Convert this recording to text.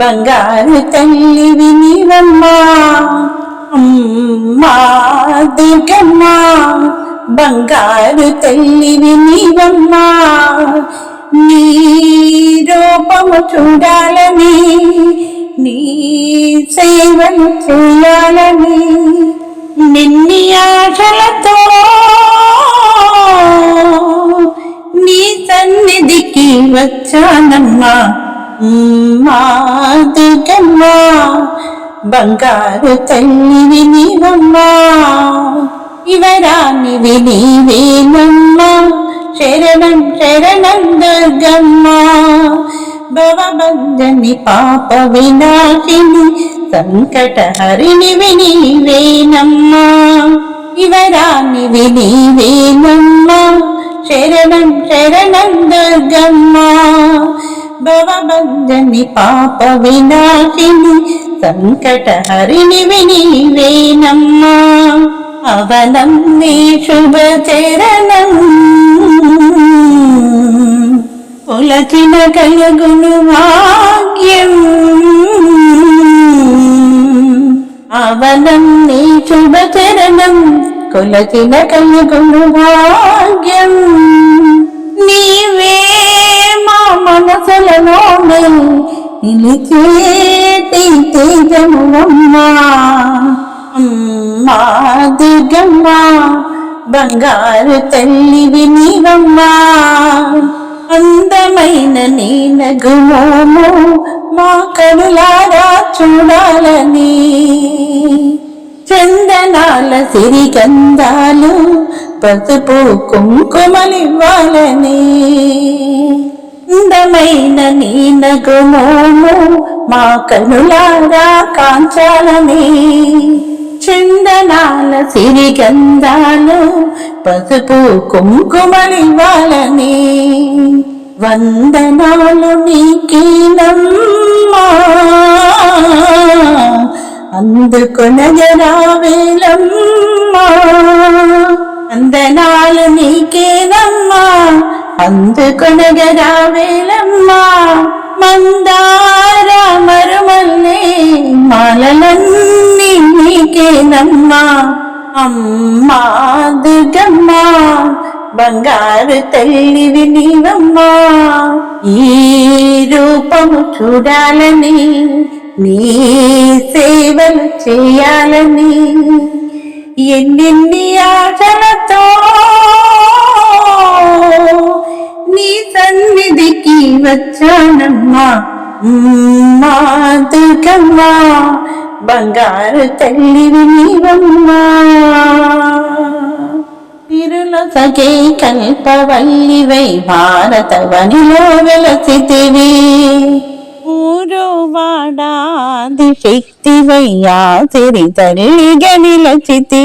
బంగారు తల్లి నీవమ్మా అమ్మా దుర్గమ్మ. బంగారు తల్లి నీవమ్మా నీ రూపము చూడాలని నీ సేవలు చేయాలని నిన్ని ఆశలతో నీ సన్నిధికి వచ్చానమ్మా. మాదిగమ్మా బంగారు తల్లివి నీవమ్మా ఇవరానివి నీవేనమ్మా శరణం శరణం దుర్గమ్మా భవబంధని పాప వినాశిని సంకట హరిణివి నీవేనమ్మా ఇవరానివి నీవేనమ్మా శరణం శరణం దుర్గమ్మ. పాపబంధని పాప వినాశిని సంకట హరిణి నీవేనమ్మా అవనం నీ శుభ చరణం కలుగును భాగ్యం. అవనం నీ శుభ చరణం కొలచిన కలుగును భాగ్యం. నీవ మనసులలోనే నిలిచేటి తేజములమ్మా అమ్మా దుర్గమ్మ బంగారు తల్లి వినివమ్మ అందమైన నీ నగుమోము మా కనులారా చూడాలని. చందనాల సిరిగంధాలు పసుపు కుంకుమలివ్వాలని. అందమైన నీ నగుమోము మా కనులారా కాంచాలని. చందనాల సిరిగంధాలు పసుపు కుంకుమలివ్వాలని వందనాలు నీకేనమ్మా అందుకొనగరావేలమ్మా వందనాలు నీకేనమ్మా అందుకొనగరావేలమ్మా మందార మరుమల్లే మాలలన్నీ నీకేనమ్మా అమ్మా దుర్గమ్మ బంగారు తల్లివి నీవమ్మా ఈ రూపము చూడాలని నీ సేవలు చేయాలని ఎన్నెన్ని ఆశలతో సన్నిధికి వచ్చానమ్మా. మా బంగారు తల్లివి నీవమ్మా. తిరుల సగే కల్పవల్లివై భారత వనిలో వెలసితివి. ఊరువాడాది వాడాది శక్తివయ్యా సిరి తల్లిగా నిలచితి